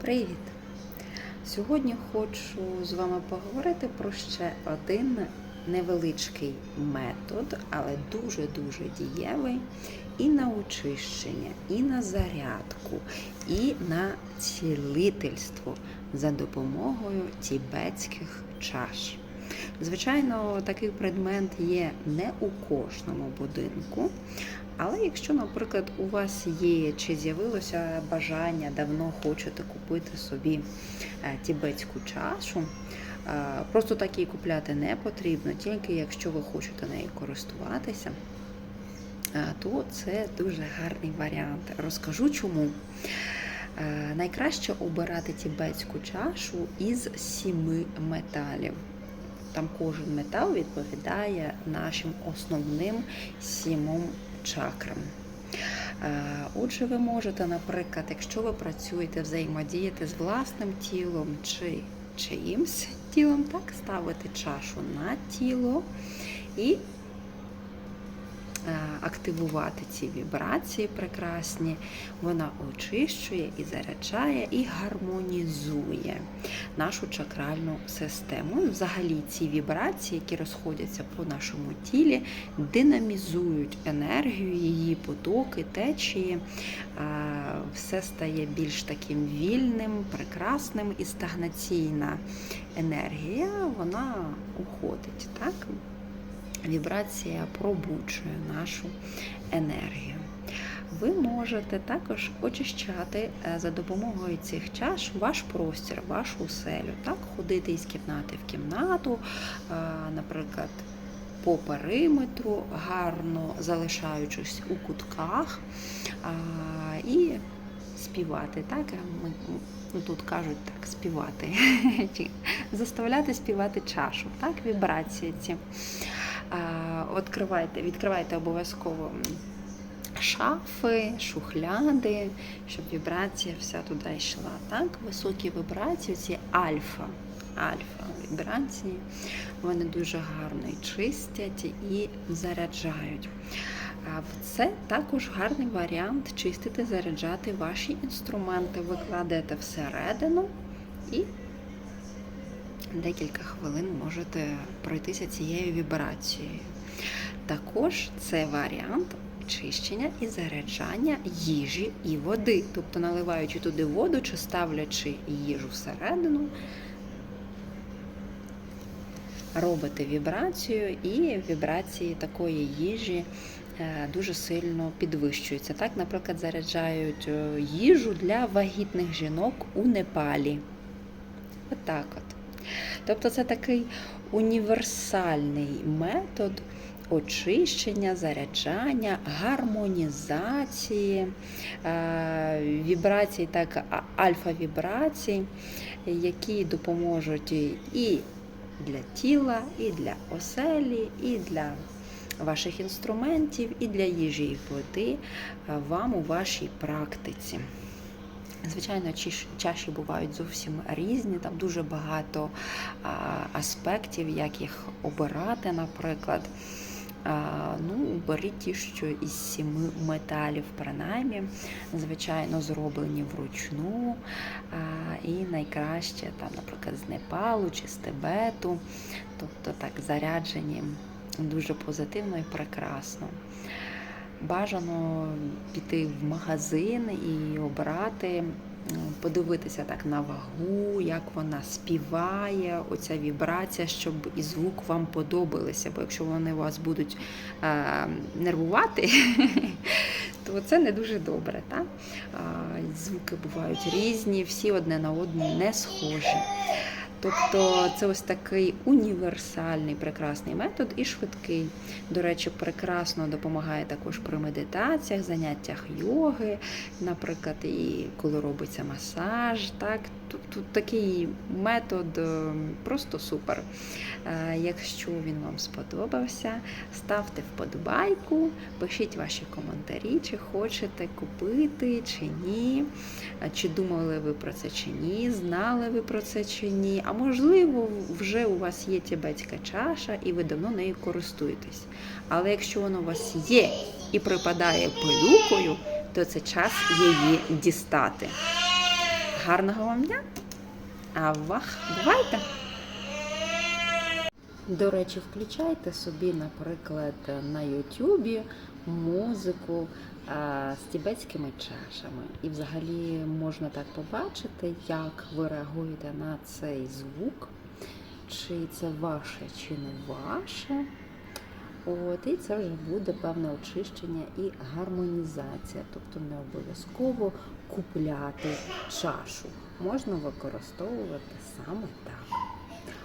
Привіт! Сьогодні хочу з вами поговорити про ще один невеличкий метод, але дуже-дуже дієвий і на очищення, і на зарядку, і на цілительство за допомогою тібетських чаш. Звичайно, такий предмет є не у кожному будинку. Але якщо, наприклад, у вас є чи з'явилося бажання, давно хочете купити собі е, тібетську чашу, е, просто так її купляти не потрібно, тільки якщо ви хочете нею користуватися, е, то це дуже гарний варіант. Розкажу чому. Найкраще обирати тібетську чашу із сіми металів. Там кожен метал відповідає нашим основним сімом чакрам. Е, Отже, ви можете, наприклад, якщо ви працюєте, взаємодіяти з власним тілом чи чиїмсь тілом, так ставити чашу на тіло і активувати ці вібрації прекрасні. Вона очищує і заряджає, і гармонізує нашу чакральну систему. І взагалі ці вібрації, які розходяться по нашому тілі, динамізують енергію, її потоки, течії. Е, Все стає більш таким вільним, прекрасним і стагнаційна енергія, вона уходить. так? Вібрація пробуджує нашу енергію. Ви можете також очищати е, за допомогою цих чаш ваш простір, вашу оселю. Так, ходити із кімнати в кімнату, е, наприклад, по периметру, гарно залишаючись у кутках і співати. Так? Ну, тут кажуть так, співати, заставляти співати чашу, так, вібрації ці. Відкривайте, відкривайте обов'язково шафи, шухляди, щоб вібрація вся туди йшла. Так? Високі вібрації, ці альфа. Альфа вібрації, вони дуже гарно і чистять і заряджають. Це також гарний варіант чистити, заряджати ваші інструменти. Ви кладете всередину і декілька хвилин можете пройтися цією вібрацією. Також це варіант очищення і заряджання їжі і води. Тобто наливаючи туди воду чи ставлячи їжу всередину, робите вібрацію, і вібрації такої їжі е, дуже сильно підвищуються. Так, наприклад, заряджають е, їжу для вагітних жінок у Непалі. Отак от. Тобто це такий універсальний метод очищення, заряджання, гармонізації, е, вібрацій, так, альфа-вібрацій, які допоможуть і для тіла, і для оселі, і для ваших інструментів, і для їжі і води вам у вашій практиці. Звичайно, чаші бувають зовсім різні, там дуже багато аспектів, як їх обирати, наприклад. Ну, беріть ті, що із сіми металів, принаймні, звичайно, зроблені вручну. І найкраще, там, наприклад, з Непалу чи з Тибету, тобто так заряджені дуже позитивно і прекрасно. Бажано піти в магазин і обрати, подивитися так на вагу, як вона співає, оця вібрація, щоб і звук вам подобалися. Бо якщо вони вас будуть е, нервувати, то це не дуже добре. Так? Звуки бувають різні, всі одне на одне не схожі. Тобто це ось такий універсальний прекрасний метод і швидкий. До речі, прекрасно допомагає також при медитаціях, заняттях йоги, наприклад, і коли робиться масаж. Так? Тут, тут такий метод просто супер. Якщо він вам сподобався, ставте вподобайку, пишіть ваші коментарі, чи хочете купити, чи ні, чи думали ви про це чи ні, знали ви про це чи ні. А можливо, вже у вас є тібетська чаша і ви давно нею користуєтесь. Але якщо вона у вас є і припадає пилюкою, то це час її дістати. Гарного вам дня! А вах, бувайте! До речі, включайте собі, наприклад, на Ютубі музику а, з тібетськими чашами. І взагалі можна так побачити, як ви реагуєте на цей звук, чи це ваше, чи не ваше. От, і це вже буде певне очищення і гармонізація. Тобто не обов'язково купляти чашу. Можна використовувати саме так.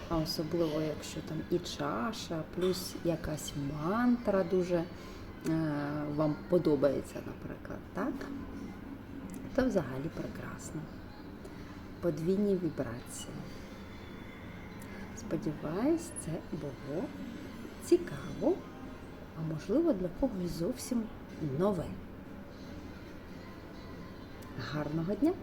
А особливо, якщо там і чаша, плюс якась мантра дуже е, вам подобається, наприклад, так? То взагалі прекрасно. Подвійні вібрації. Сподіваюсь, це було цікаво, а можливо для когось зовсім нове. Гарного дня!